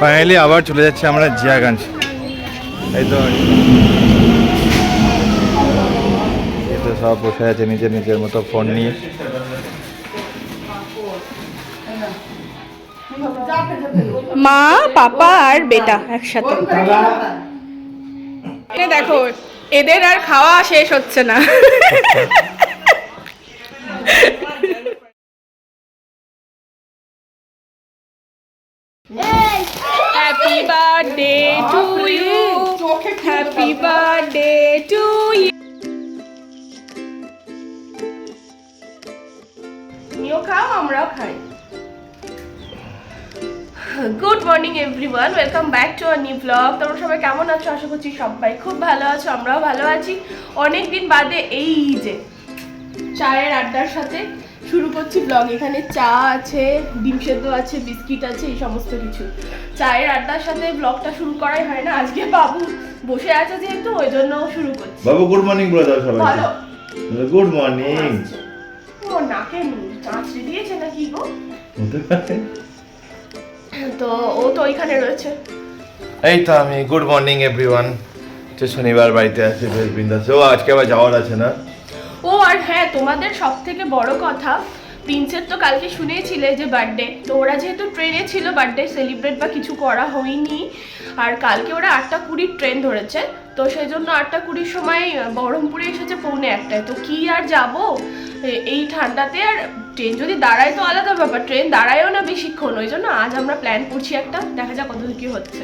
Finally আবার চলে যাচ্ছি আমরা জিয়াগঞ্জ। এই তো তো সব বসে আছে নিজের নিজের মতো ফোন নিয়ে। মা পাপা আর বেটা একসাথে। দেখো এদের আর খাওয়া শেষ হচ্ছে না। Happy birthday to you happy birthday to you তুমিও খাও আমরাও খাই। Good morning everyone welcome back to our new blog তোমরা সবাই কেমন আছো? আশা করছি সবাই খুব ভালো আছো আমরাও ভালো আছি। অনেক দিন বাদে এই যে চায়ের আড্ডার সাথে শুরু করছি ব্লগ এখানে চা আছে ডিম সেদ্ধ আছে বিস্কিট আছে এই সমস্ত কিছু। চায়ের আড্ডার সাথে ব্লগটা শুরু করাই হয় না। আজকে বাবু বসে আছে যেহেতু ওই জন্য শুরু করছি। বাবু গুড মর্নিং বলে দাও ভালো। গুড মর্নিং ও নাকে চাঁচড়ে দিয়েছে নাকি গো? তো ও তো ওইখানে রয়েছে। এই তো আমি। গুড মর্নিং এভরিওয়ান শনিবার বাড়িতে আছে বেশ বিন্দাস। ও আজকে আবার যাওয়ার আছে না? আর হ্যাঁ তোমাদের সব থেকে বড় কথা, প্রিন্সের তো কালকে শুনেছিলে যে বার্থডে তো ওরা যেহেতু ট্রেনে ছিল বার্থডে সেলিব্রেট বা কিছু করা হয়নি, আর কালকে ওরা আটটা কুড়ির ট্রেন ধরেছে, তো সেই জন্য আটটা কুড়ির সময় বহরমপুরে এসেছে পৌনে একটায়, তো কি আর যাব? এই ঠান্ডাতে আর ট্রেন যদি দাঁড়ায় তো আলাদা ব্যাপার ট্রেন দাঁড়ায়ও না বেশিক্ষণ, ওই জন্য আজ আমরা প্ল্যান করছি একটা, দেখা যাক কত কি হচ্ছে।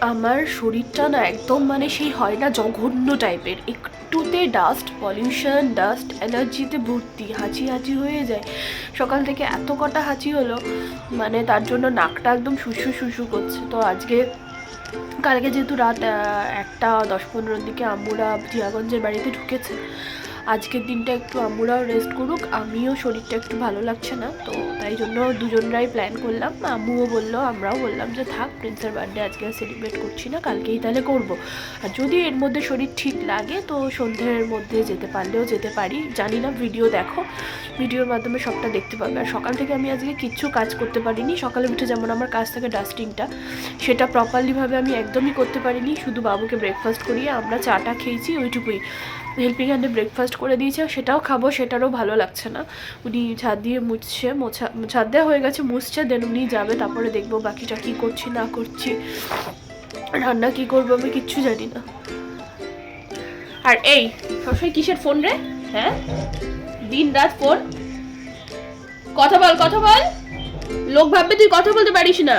আমার শরীরটা না একদম মানে সেই হয় না, জঘন্য টাইপের একটুতে ডাস্ট পলিউশন ডাস্ট অ্যালার্জিতে ভর্তি হাঁচি হাঁচি হয়ে যায়। সকাল থেকে এত কটা হাঁচি হলো মানে তার জন্য নাকটা একদম শুশু শুশু করছে। তো আজকে, কালকে যেহেতু রাত একটা দশ পনেরোর দিকে আম্মুরা জিয়াগঞ্জের বাড়িতে ঢুকেছে আজকের দিনটা একটু আম্মুরাও রেস্ট করুক। আমিও শরীরটা একটু ভালো লাগছে না, তো তাই জন্য দুজনরাই প্ল্যান করলাম। আম্মুও বলল, আমরাও বললাম যে থাক প্রিন্সের বার্থডে আজকে আর সেলিব্রেট করছি না, কালকেই তাহলে করব। আর যদি এর মধ্যে শরীর ঠিক লাগে, তো সন্ধ্যের মধ্যে যেতে পারলেও যেতে পারি। জানি না ভিডিও দেখো। ভিডিওর মাধ্যমে সবটা দেখতে পাবে আর সকাল থেকে আমি আজকে কিচ্ছু কাজ করতে পারিনি। সকালে উঠে যেমন আমার কাজ থাকে ডাস্টিংটা সেটা প্রপারলিভাবে আমি একদমই করতে পারিনি। শুধু বাবুকে ব্রেকফাস্ট করিয়ে আমরা চাটা খেয়েছি, ওইটুকুই। হেল্পিং হ্যান্ডে ব্রেকফাস্ট করে দিয়েছে সেটাও খাব সেটারও ভালো লাগছে না। উনি ছাদ দিয়ে মুছছে মোছা ছাদ দেওয়া হয়ে গেছে মুছছে দেন উনি যাবে তারপরে দেখব বাকিটা কী করছি না করছি রান্না কী করব আমি কিচ্ছু জানি না। আর এই সবসময় কিসের ফোন রে? হ্যাঁ? দিন রাত ফোন কথা বল কথা বল। লোক ভাববে তুই কথা বলতে পারিস না।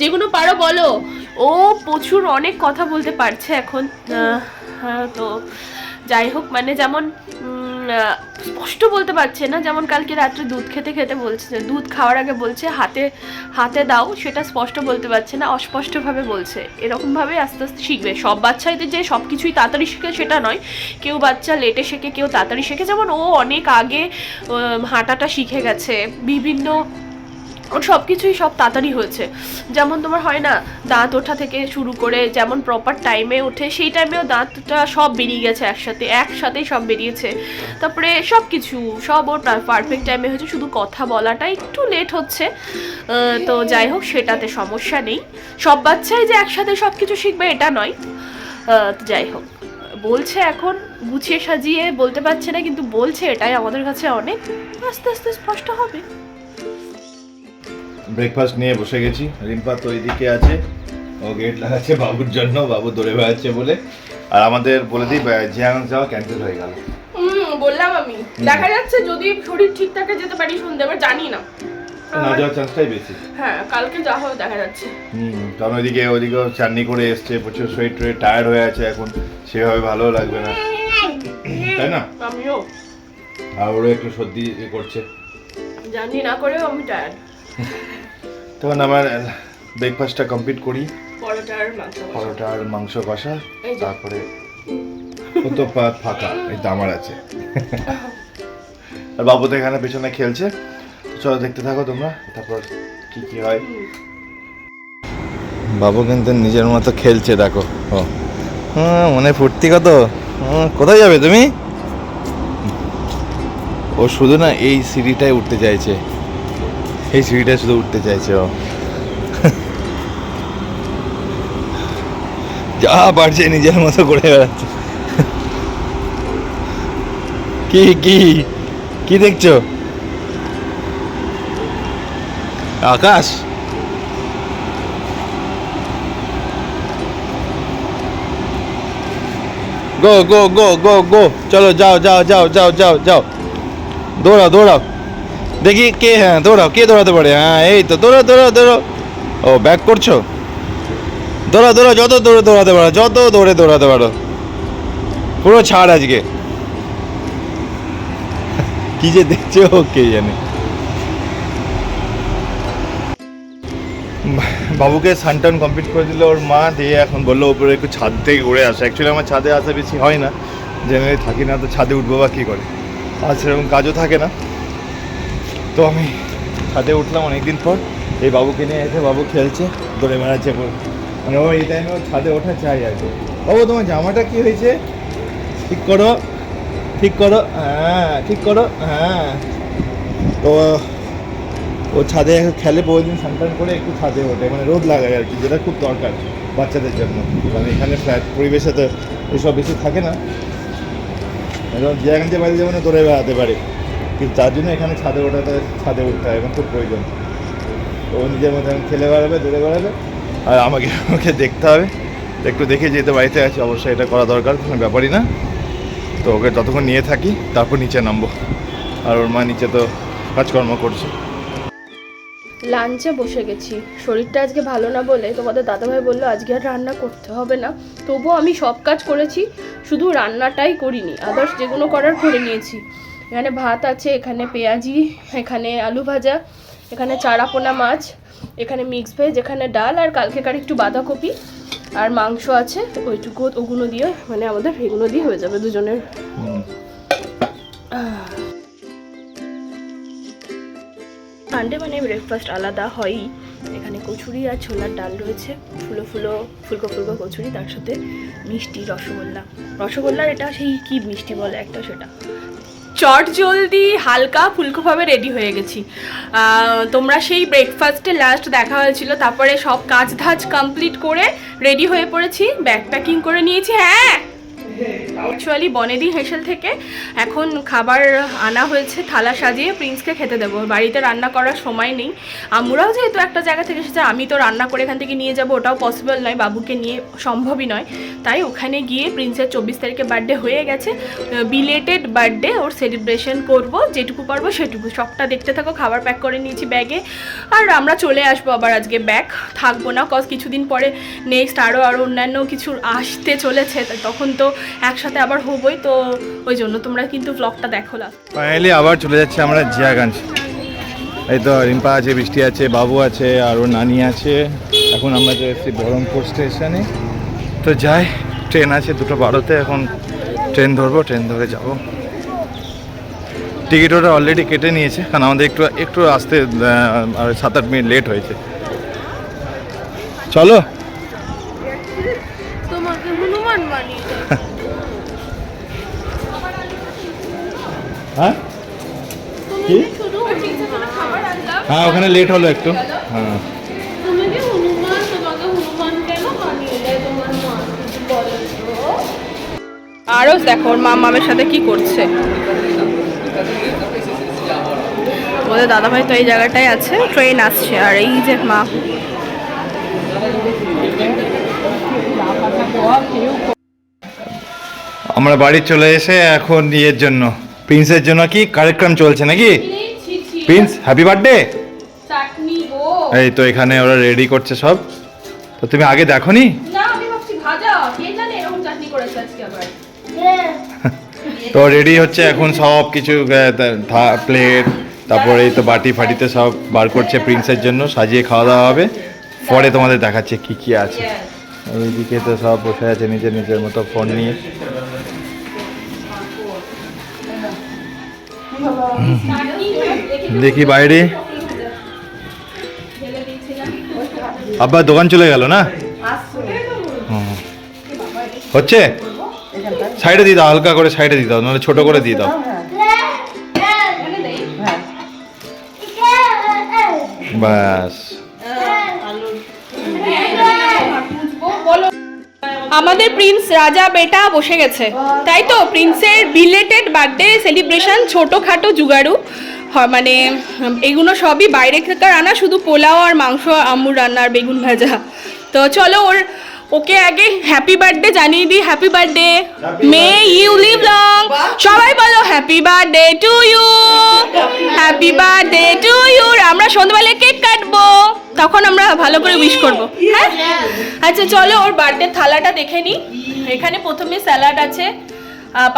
যেগুলো পারো বলো। ও প্রচুর অনেক কথা বলতে পারছে এখন। হ্যাঁ, তো যাই হোক মানে যেমন স্পষ্ট বলতে পারছে না, যেমন কালকে রাত্রে দুধ খেতে খেতে বলছে, দুধ খাওয়ার আগে বলছে, হাতে হাতে দাও, সেটা স্পষ্ট বলতে পারছে না, অস্পষ্টভাবে বলছে। এরকমভাবে আস্তে আস্তে শিখবে। সব বাচ্চাদের যে সব কিছুই তাড়াতাড়ি শেখে সেটা নয়। কেউ বাচ্চা লেটে শেখে, কেউ তাড়াতাড়ি শেখে। যেমন ও অনেক আগে হাঁটাটা শিখে গেছে। বিভিন্ন ওর সব কিছুই সব তাড়াতাড়ি হয়েছে। যেমন তোমার হয় না, দাঁত ওঠা থেকে শুরু করে যেমন প্রপার টাইমে ওঠে সেই টাইমেও দাঁতটা সব বেরিয়ে গেছে একসাথে, একসাথেই সব বেরিয়েছে। তারপরে সব কিছু সব ওর পারফেক্ট টাইমে হয়েছে, শুধু কথা বলাটা একটু লেট হচ্ছে। তো যাই হোক, সেটাতে সমস্যা নেই। সব বাচ্চাই যে একসাথে সব কিছু শিখবে, এটা নয়। যাই হোক, বলছে এখন, গুছিয়ে সাজিয়ে বলতে পারছে না, কিন্তু বলছে এটাই আমাদের কাছে অনেক। আস্তে আস্তে স্পষ্ট হবে। ব্রেকফাস্ট নিয়ে বসে গেছি। রিম্পা তো এইদিকে আছে ও গেট লাগাচ্ছে বাবুর জন্য বাবু দৌড়ে বেড়াচ্ছে বলে। আর আমাদের বলে দিই জিয়াগঞ্জ যাওয়া ক্যান্সেল হয়ে গেল। বললাম আমি। দেখা যাচ্ছে যদি শরীর ঠিক থাকে যেতে পারি এবার জানি না। না যাওয়ার চান্সটাই বেশি। হ্যাঁ কালকে যা হবে দেখা যাচ্ছে। হুম কারণ ওইদিকে ওইদিকেও চাটনি করে এসছে প্রচুর শরীর টরীর টায়ার্ড হয়ে আছে এখন। সেভাবে ভালো লাগবে না। তাই না? আমিও। আর ওরও একটু সর্দি করছে। জানি না করেও আমি টায়ার্ড তখন আমার ব্রেকফাস্টটা কমপ্লিট করি। পরোটা আর মাংস কষা। তারপরে ও তো পা- ফাঁকা এই তো আমার আছে। আর বাবু তো এখানে পেছনে খেলছে। চলো দেখতে থাকো তোমরা তারপর কি কি হয়। বাবু কিন্তু নিজের মতো খেলছে দেখো। ও। হ্যাঁ মনে ফুর্তি কত? কোথায় যাবে তুমি? ও শুধু না এই সিঁড়িটায় উঠতে চাইছে। এই সিঁড়িটা শুধু উঠতে চাইছে যা পারছে নিজের মতো করে বেড়াচ্ছে। কি কি কি দেখছ? আকাশ? গো গো গো গো গো, চলো যাও যাও যাও যাও যাও যাও। দৌড়াও দৌড়াও। দেখি কে হ্যাঁ দৌড়াও, কে দৌড়াতে পারে? হ্যাঁ এই তো, দৌড়াও দৌড়াও দৌড়াও। ও ব্যাক করছ? দৌড়াও দৌড়াও, যত দৌড়ে দৌড়াতে পারো, যত দৌড়ে দৌড়াতে পারো। পুরো ছাড় আজকে। কি যে দেখছ কে জানে। বাবুকে সানটান কমপ্লিট করে দিল, ওর মা দিয়ে এখন বলল ওপরে একটু ছাদ থেকে ঘুরে আসে। অ্যাকচুয়ালি আমার ছাদে আসা বেশি হয় না জেনারেলি থাকি না, তো ছাদে উঠবো বা কী করে? আর সেরকম কাজও থাকে না। তো আমি ছাদে উঠলাম অনেকদিন পর। এই বাবুকে নিয়ে এসে বাবু খেলছে, দৌড়ে বেড়াচ্ছে পুরো। মানে ও এই টাইমে ছাদে ওঠা চাই আর কি। বাবু, তোমার জামাটা কি হয়েছে? ঠিক করো ঠিক করো হ্যাঁ ঠিক করো হ্যাঁ। তো ও ছাদে খেলে বহুদিন সানটান করে একটু ছাদে ওঠে মানে রোদ লাগায় আর কি, যেটা খুব দরকার বাচ্চাদের জন্য। কারণ এখানে ফ্ল্যাট পরিবেশে তো এসব বেশি থাকে না। যে এখান থেকে বাড়ি যেমন দৌড়ে বেড়াতে পারে। কিন্তু তার জন্য এখানে ছাদে ওঠাতে ছাদে উঠতে হয় এখন খুব প্রয়োজন। ও নিজের মতো খেলে বেড়াবে, দৌড়ে বেড়াবে। আর আমাকে ওকে দেখতে হবে। একটু দেখে যেতে বাড়িতে আছে, অবশ্যই এটা করা দরকার, কোনো ব্যাপারই না। তো ওকে যতক্ষণ নিয়ে থাকি, তারপর নিচে নামবো। আর ওর মা নিচে তো কাজকর্ম করছে। লাঞ্চে বসে গেছি। শরীরটা আজকে ভালো না বলে তোমাদের দাদাভাই বলল, আজকে আর রান্না করতে হবে না। তবুও আমি সব কাজ করেছি, শুধু রান্নাটাই করিনি আদার্স যেগুলো করার করে নিয়েছি। এখানে ভাত আছে, এখানে পেঁয়াজি, এখানে আলু ভাজা, এখানে চারাপোনা মাছ, এখানে মিক্স ভেজ এখানে ডাল, আর কালকেকার একটু বাঁধাকপি, আর মাংস আছে ওইটুকু ওগুলো দিয়ে মানে আমাদের এগুলো দিয়ে হয়ে যাবে দুজনের। সানডে মানে ব্রেকফাস্ট আলাদা হয়ই। এখানে কচুরি আর ছোলার ডাল রয়েছে, ফুলো ফুলো, ফুলকো ফুলকো কচুরি, তার সাথে মিষ্টি রসগোল্লা। রসগোল্লার এটা সেই কি মিষ্টি বলে একটা সেটা? চট জলদি হালকা ফুলকোভাবে রেডি হয়ে গেছি। তোমরা সেই ব্রেকফাস্টে লাস্ট দেখা হয়েছিল, তারপরে সব কাজ ধাজ কমপ্লিট করে রেডি হয়ে পড়েছি। ব্যাগ প্যাকিং করে নিয়েছি। হ্যাঁ অ্যাকচুয়ালি বনেদি হেসেল থেকে এখন খাবার আনা হয়েছে, থালা সাজিয়ে প্রিন্সকে খেতে দেবো। বাড়িতে রান্না করার সময় নেই। আমরাও যেহেতু একটা জায়গা থেকে এসেছে, আমি তো রান্না করে এখান থেকে নিয়ে যাব, ওটাও পসিবল নয়, বাবুকে নিয়ে সম্ভবই নয়। তাই ওখানে গিয়ে প্রিন্সের চব্বিশ তারিখে বার্থডে হয়ে গেছে। বিলেটেড বার্থডে ওর সেলিব্রেশন করব, যেটুকু পারব সেটুকু। সবটা দেখতে থাকো, খাবার প্যাক করে নিয়েছি ব্যাগে আর আমরা চলে আসব আবার আজকে ব্যাগ থাকব না কজ কিছুদিন পরে নেক্সট আরও আরও অন্যান্য কিছু আসতে চলেছে তখন তো একসাথে আবার হবই, তো ওই জন্য তোমরা কিন্তু ব্লগটা দেখো লাস্ট ফাইনালি আবার চলে যাচ্ছে আমরা জিয়াগঞ্জ। এই তো রিম্পা আছে, বৃষ্টি আছে, বাবু আছে আর ওর নানি আছে। এখন আমরা চলে এসেছি বহরমপুর স্টেশনে। তো যাই, ট্রেন আছে দুটো বারোতে, এখন ট্রেন ধরবো, ট্রেন ধরে যাব। টিকিট ওটা অলরেডি কেটে নিয়েছে, কারণ আমাদের একটু একটু আসতে সাত আট মিনিট লেট হয়েছে। চলো। হ্যাঁ? কি? হ্যাঁ ওখানে লেট হলো একটু। হ্যাঁ। আরও দেখো ওর মা মামের সাথে কি করছে? ওদের দাদাভাই তো এই জায়গাটায় আছে ট্রেন আসছে আর এই যে মা। আমরা বাড়ি চলে এসে এখন ইয়ের জন্য প্রিন্সের জন্য কি কার্যক্রম চলছে নাকি? প্রিন্স হ্যাপি বার্থডে এই তো এখানে ওরা রেডি করছে সব। তো তুমি আগে দেখো নি তো রেডি হচ্ছে এখন সব কিছু প্লেট তারপরে এই তো বাটি ফাটিতে সব বার করছে প্রিন্সের জন্য সাজিয়ে খাওয়া দাওয়া হবে। পরে তোমাদের দেখাচ্ছে কি কি আছে। এইদিকে তো সব বসে আছে নিজের নিজের মতো ফোন নিয়ে। দেখি বাইরে। আব্বা দোকান চলে গেল না। হচ্ছে? সাইডে দিয়ে দাও হালকা করে সাইডে দিয়ে দাও নাহলে ছোট করে দিয়ে দাও। ব্যাস। আমাদের প্রিন্স রাজা বেটা বসে গেছে। তাই তো, প্রিন্সের বিলেটেড বার্থডে সেলিব্রেশন ছোটোখাটো হয় মানে এগুলো সবই বাইরে থেকে আনা, শুধু পোলাও আর মাংস আমুর রান্না আর বেগুন ভাজা। তো চলো ওর, ওকে আগে হ্যাপি বার্থডে জানিয়ে দিই। Happy birthday may you live long সবাই বলো happy birthday to you happy birthday to you আমরা সন্ধ্যাবেলায় কেক কাটবো। তখন আমরা ভালো করে উইশ করব। হ্যাঁ? আচ্ছা চলো ওর বার্থডে থালাটা দেখে নিই এখানে প্রথমে স্যালাড আছে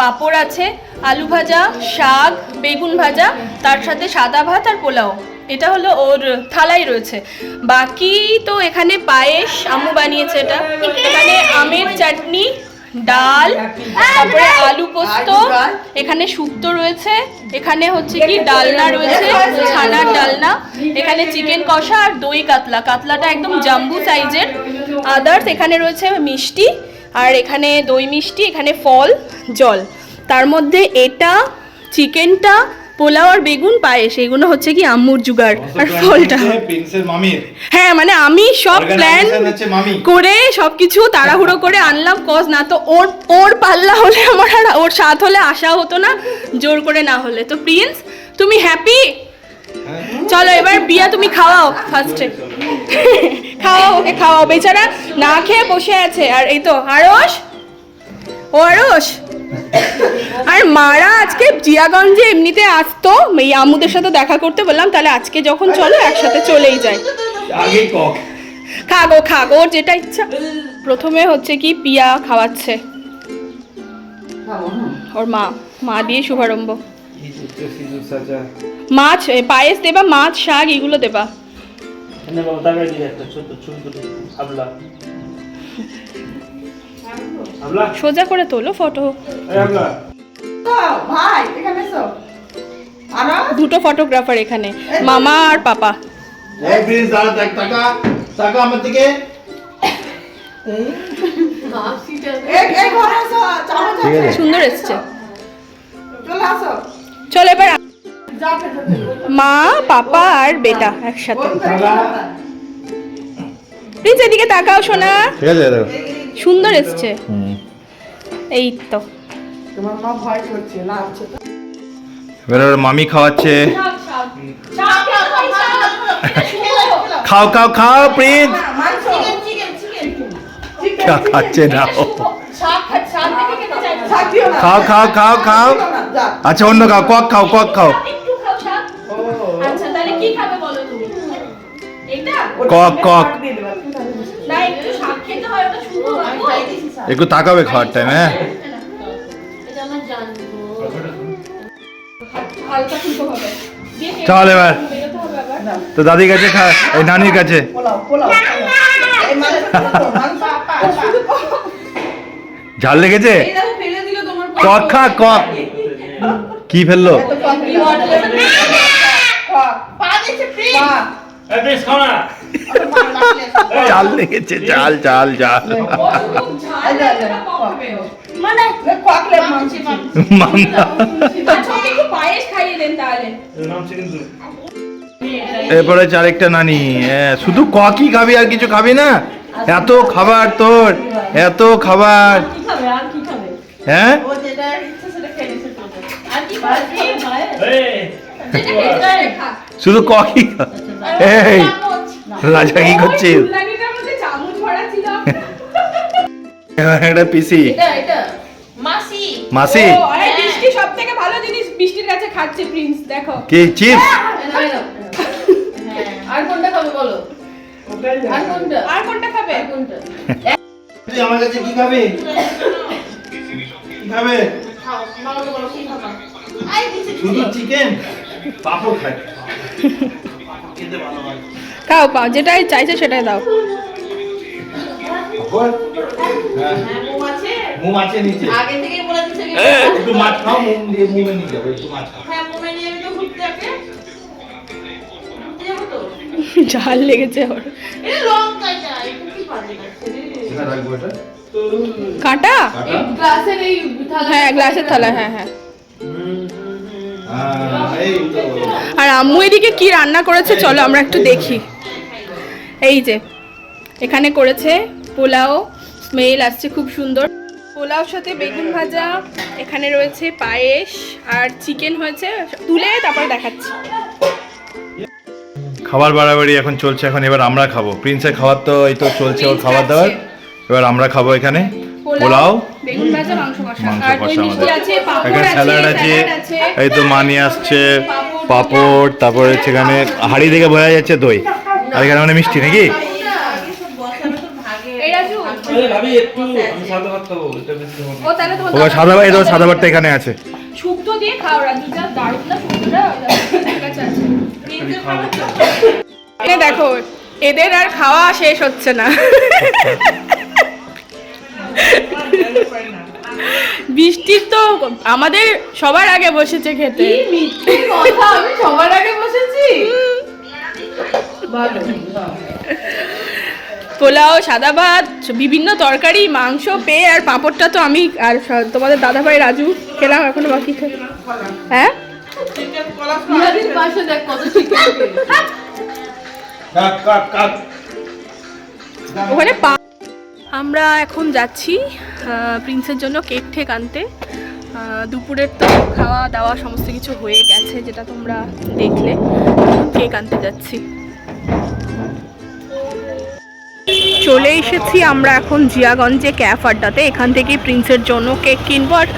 পাঁপড় আছে, আলু ভাজা, শাক, বেগুন ভাজা, তার সাথে সাদা ভাত আর পোলাও। এটা হলো ওর থালাই রয়েছে। বাকি তো এখানে পায়েস, আম্মু বানিয়েছে এটা। এখানে আমের চাটনি ডাল তারপরে আলু পোস্ত এখানে শুক্তো রয়েছে এখানে হচ্ছে কি ডালনা রয়েছে ছানার ডালনা এখানে চিকেন কষা আর দই কাতলা কাতলাটা একদম জাম্বু সাইজের। আদার্স এখানে রয়েছে মিষ্টি আর এখানে দই মিষ্টি এখানে ফল জল। তার মধ্যে এটা চিকেনটা পোলাও আর বেগুন পায়েস এগুলো হচ্ছে কি আম্মুর জুগার আর ফলটা। হ্যাঁ মানে আমি সব প্ল্যান করে সবকিছু তাড়াহুড়ো করে আনলাম কজ না তো ওর ওর পাল্লা হলে আমার আর ওর সাথ হলে আসা হতো না জোর করে না হলে। তো প্রিন্স তুমি হ্যাপি চলো এবার বিয়া তুমি খাওয়াও ফার্স্টে খাওয়াও ওকে খাওয়াও। বেচারা না খেয়ে বসে আছে। আর এই তো আরস ও আরস আর মারা আজকে জিয়াগঞ্জে এমনিতে আসতো? এই আমুদের সাথে দেখা করতে বললাম তাহলে আজকে যখন চলো একসাথে চলেই যায় খাগো খাগো ওর যেটা ইচ্ছা। প্রথমে হচ্ছে কি পিয়া খাওয়াচ্ছে। ওর মা মা দিয়ে শুভারম্ভ। মাছ পায়েস দেবা মাছ শাক এগুলো দেবা। সোজা করে তোলো ফটো। দুটো ফটোগ্রাফার এখানে মামা আর পাপা। সুন্দর এসছে। চলে চলো এবার মা পাপা আর বেটা একসাথে। প্লিজ এদিকে তাকাও সোনা। ঠিক আছে সুন্দর এসছে। এই তো। তোমার মা ভয় করছে লাভছে এবার ওর মামি খাওয়াচ্ছে। খাও খাও খাও প্রিন্স। খাচ্ছে না খাও খাও খাও খাও। আচ্ছা অন্য খাও কক খাও কক খাও। কক খাও একটু তাকাবে খাওয়ার টাইম হ্যাঁ? চল এবার। তো দাদির কাছে খা, এই নানির কাছে। ঝাল লেগেছে? কক খা কক কি ফেলল? চাল লেগেছে চাল চাল চাল কক। কক আচ্ছা এরপরে হচ্ছে আরেকটা নানি। হ্যাঁ, শুধু ককই খাবি আর কিছু খাবি না? এত খাবার তোর এত খাবার। হ্যাঁ? ও যেটা ইচ্ছে সেটা খেয়ে নিছে তোকে। এই। শুধু ককই খা এই। রাজা কি করছিস একটা পিসি। মাসি। মাসি? বৃষ্টি সব থেকে ভালো জিনিস বৃষ্টির কাছে খাচ্ছে প্রিন্স দেখো। কি চিপস? আর কোনটা খাবে বলো? আর কোনটা? আর কোনটা খাবে? কোনটা? তুই আমার কাছে কি খাবি? কি খাবে? শুধু চিকেন পাপড় খাই খাও পাও যেটাই চাইছে সেটাই দাও। হ্যাঁ হ্যাঁ? ঝাল লেগেছে ওর। কাটা? হ্যাঁ গ্লাসের থালা হ্যাঁ হ্যাঁ। হ্যাঁ, আর আম্মু এদিকে কি রান্না করেছে চলো আমরা একটু দেখি। এই যে এখানে করেছে পোলাও স্মেল আসছে খুব সুন্দর। পোলাওর সাথে বেগুন ভাজা এখানে রয়েছে পায়েস আর চিকেন হয়েছে তুলে তারপর দেখাচ্ছি। খাবার বাড়াবাড়ি এখন চলছে এখন এবার আমরা খাব। প্রিন্সের খাবার তো এই তো চলছে ওর খাবার দাবার। এবার আমরা খাব এখানে পোলাও বেগুন ভাজা মাংস কষা। এখানে স্যালাড আছে এই তো মানি আসছে পাপড় তারপরে এখানে হাড়ি থেকে বোঝা যাচ্ছে দই। আর এখানে মানে মিষ্টি নাকি? সাদা ও সাদা ভাতটা এখানে আছে। শুক্তো দিয়ে খাও রাজু যা দারুণ না শুক্তোটা? ঠিক আছে আছে। এ দেখো এদের আর খাওয়া শেষ হচ্ছে না। বৃষ্টির তো আমাদের সবার আগে বসেছে খেতে। সবার আগে বসেছি? পোলাও সাদা ভাত বিভিন্ন তরকারি মাংস পেয়ে আর পাঁপড়টা তো আমি আর তোমাদের দাদা ভাই রাজু খেলাম এখনও বাকি হ্যাঁ? ওখানে আমরা এখন যাচ্ছি প্রিন্সের জন্য কেক ঠেক আনতে। দুপুরের তো খাওয়া দাওয়া সমস্ত কিছু হয়ে গেছে যেটা তোমরা দেখলে। কেক আনতে যাচ্ছি। চলে এসেছি আমরা এখন জিয়াগঞ্জে ক্যাফ আড্ডাতে। এখান থেকেই প্রিন্সের জন্য কেক কিনবো আর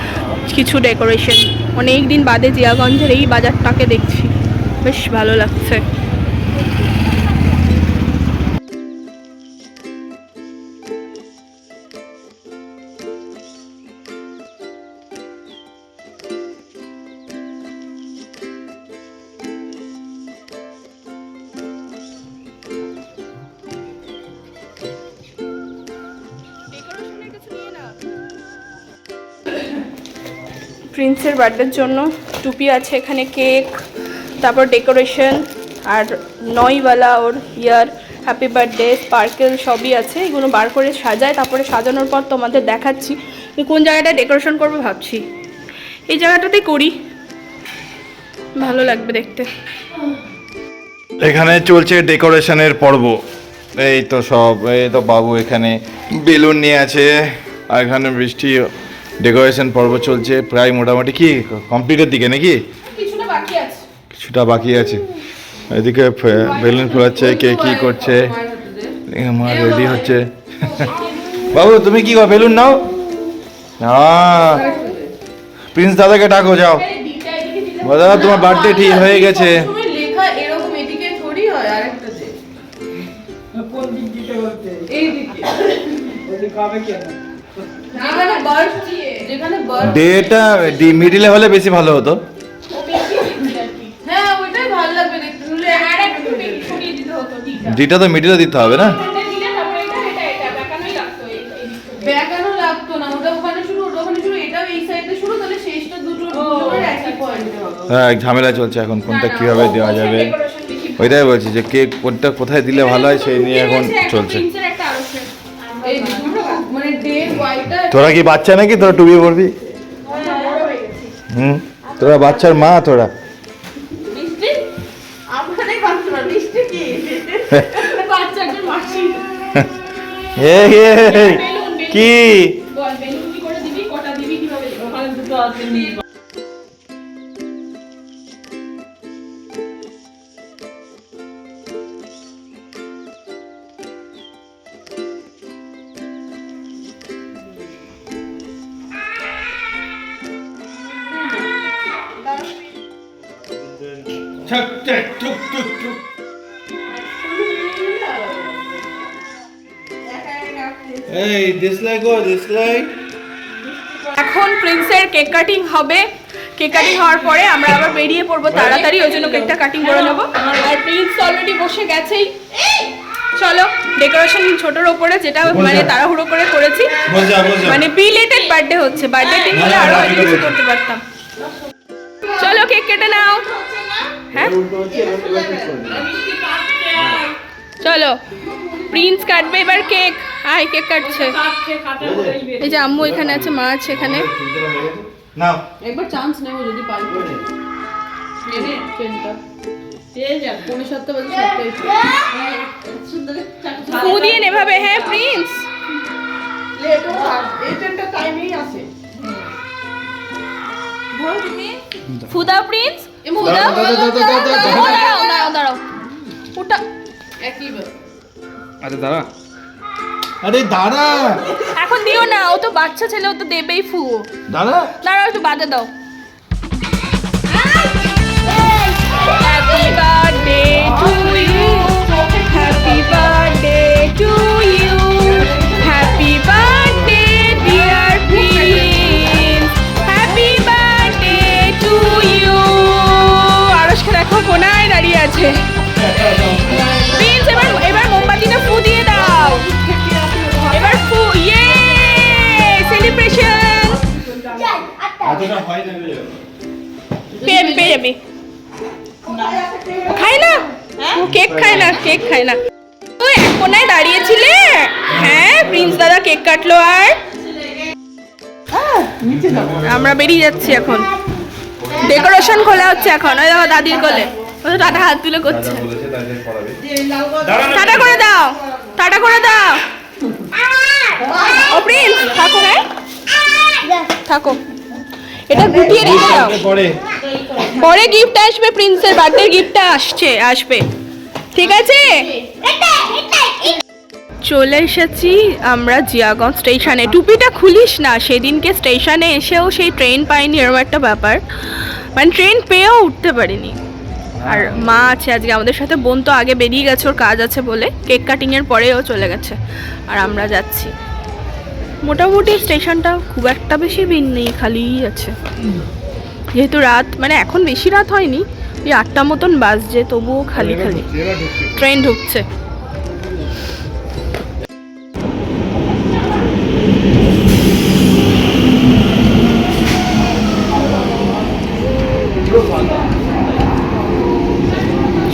কিছু ডেকোরেশন। অনেক দিন বাদে জিয়াগঞ্জের এই বাজারটাকে দেখছি। বেশ ভালো লাগছে। প্রিন্সের বার্থডের জন্য টুপি আছে এখানে, কেক, তারপর ডেকোরেশন আর নয়ওয়ালা ওর ইয়ার, হ্যাপি বার্থডে, স্পার্কেল সবই আছে, এগুলো বার করে সাজায়, তারপরে সাজানোর পর তোমাদের দেখাচ্ছি কোন জায়গাটায় ডেকোরেশন করব ভাবছি। এই জায়গাটাতেই করি, ভালো লাগবে দেখতে। এখানে চলছে ডেকোরেশনের পর্ব। এই তো সব, এই তো বাবু এখানে বেলুন নিয়ে আছে, আর এখানে বৃষ্টি ডেকোরেশন পর্ব চলছে প্রায় মোটামুটি কি কমপ্লিটের দিকে নাকি? কিছুটা বাকি আছে। কিছুটা বাকি আছে। এদিকে বেলুন ফোলাচ্ছে কে কি করছে? মা রেডি হচ্ছে। বাবু তুমি কি কর বেলুন নাও? হ্যাঁ প্রিন্স দাদাকে ডাকো যাও। দাদা তোমার বার্থডে ঠিক হয়ে গেছে। তুমি লেখা এরকম এদিকে থোড়ি আরেকটা দে কোন দিক দিতে বলতে? এই দিকে। ডেটা মিডিলে হলে বেশি ভালো হতো। হ্যাঁ ওইটাই ভালো লাগবে দেখতে। আর একটু ছড়িয়ে দিতে হতো দিটা ডিটা তো মিডিলে দিতে হবে না? দিলে তারপরে এটা এটা এটা বেকানোই লাগতো এই এই দিকটা। ব্যাকানো লাগতো না ওটা ওখানে শুরু ওটা ওখানে শুরু এটাও এই সাইডে শুরু তাহলে শেষটা দুটো দুটোর একই পয়েন্টে হবে। হ্যাঁ ঝামেলা চলছে এখন কোনটা কীভাবে দেওয়া যাবে? ওইটাই বলছি যে কে কোনটা কোথায় দিলে ভালো হয় সেই নিয়ে এখন চলছে। তোরা কি বাচ্চা নাকি? তোরা টুবিয়ে পড়বি হুম? তোরা বাচ্চার মা তোরা? কি? এই দিসলাই গো দিসলাই এখন প্রিন্সের কেক কাটিং হবে। কেক কাটিং হওয়ার পরে আমরা আবার বেরিয়ে পড়ব তাড়াতাড়ি ওই জন্য কেকটা কাটিং করে নেব। আর প্রিন্স অলরেডি বসে গেছেই। চলো ডেকোরেশন ছোটর ওপরে যেটা মানে তাড়াহুড়ো করে করেছি। মানে বিলেটেড বার্থডে হচ্ছে। বার্থডে ঠিক হলে আরও অনেক কিছু করতে পারতাম। চলো কেক কেটে নাও। হ্যাঁ? চলো। প্রিন্স কাটবে এবার কেক। আয় কেক কাটছে। এই যে আম্মু এখানে আছে মা আছে এখানে। একবার চান্স নেব যদি ফু দিয়ে নেভাবে হ্যাঁ প্রিন্স। ফুদা প্রিন্স। এ দাঁড়াও দাঁড়াও দাঁড়াও ওটা। একই আরে দাঁড়া। আরে দাঁড়া। এখন দিও না ও তো বাচ্চা ছেলে ও তো দেবেই ফু দাঁড়া। দাঁড়া একটু বাদে দাও। হ্যাপি বার্থডে খায় না। তুই এক কোনায় দাঁড়িয়েছিলে? হ্যাঁ প্রিন্স দাদা কেক কাটলো আর? আমরা বেরিয়ে যাচ্ছি এখন। ডেকোরেশন খোলা হচ্ছে এখন। ওই দেখো দাদির কোলে। ও তো টাটা হাত তুলে করছে। টাটা করে দাও। টাটা করে দাও। ও প্রিন্স থাকো হ্যাঁ থাকো। এটা গুটিয়ে রেখে দাও। পরে। পরে গিফট আসবে প্রিন্সের বার্থডে গিফটটা আসছে আসবে। ঠিক আছে? চলে এসেছি আমরা জিয়াগঞ্জ স্টেশনে। টুপিটা খুলিস না, সেদিনকে স্টেশনে এসেও সেই ট্রেন পাইনি এরকম একটা ব্যাপার। মানে ট্রেন পেয়েও উঠতে পারিনি। আর মা আছে আজকে, আমাদের সাথে বোন তো আগে বেরিয়ে গেছে, ওর কাজ আছে বলে। কেক কাটিংয়ের পরেও চলে গেছে। আর আমরা যাচ্ছি। মোটামুটি স্টেশনটা খুব একটা বেশি ভিড় নেই খালিই আছে। যেহেতু রাত মানে এখন বেশি রাত হয়নি ওই আটটা মতন বাজছে তবুও খালি খালি। ট্রেন ঢুকছে।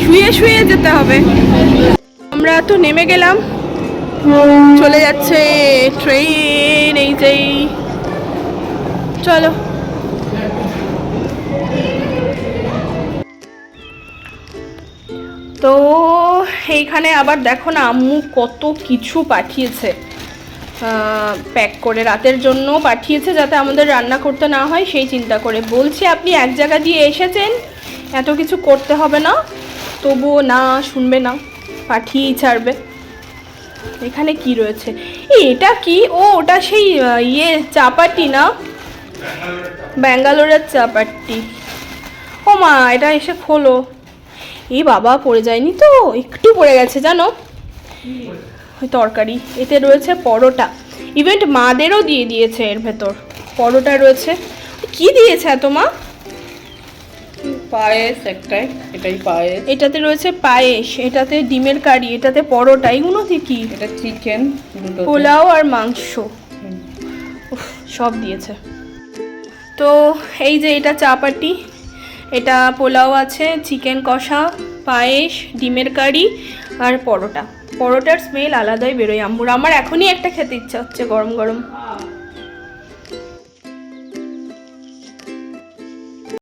শুয়ে শুয়ে যেতে হবে। আমরা তো নেমে গেলাম। চলে যাচ্ছে ট্রেন এই যেই। চলো। তো এইখানে আবার দেখো না আম্মু কত কিছু পাঠিয়েছে। প্যাক করে রাতের জন্য পাঠিয়েছে যাতে আমাদের রান্না করতে না হয়, সেই চিন্তা করে। বলছি, আপনি এক জায়গা দিয়ে এসেছেন, এত কিছু করতে হবে না, তবুও না শুনবে না, পাঠিয়েই ছাড়বে। এখানে কি রয়েছে? এটা কি? ও, ওটা সেই ইয়ে চাপাটি না? ব্যাঙ্গালোরের চাপাটি। ও মা, এটা এসে খোলো। এই বাবা পড়ে যায়নি তো একটু পড়ে গেছে জানো? ওই তরকারি এতে রয়েছে পরোটা। ইভেন্ট মাদেরও দিয়ে দিয়েছে এর ভেতর পরোটা রয়েছে। কি দিয়েছে এত মা? পায়েস একটাই এটাই পায়েস। এটাতে রয়েছে পায়েস এটাতে ডিমের কারি এটাতে পরোটা এগুলোতে কি? এটা চিকেন পোলাও আর মাংস। সব দিয়েছে। তো এই যে এটা চাপাটি এটা পোলাও আছে, চিকেন কষা, পায়েস, ডিমের কারি আর পরোটা। পরোটার স্মেল আলাদাই বেরোয়। আম্মুর আমার এখনই একটা খেতে ইচ্ছা হচ্ছে গরম গরম।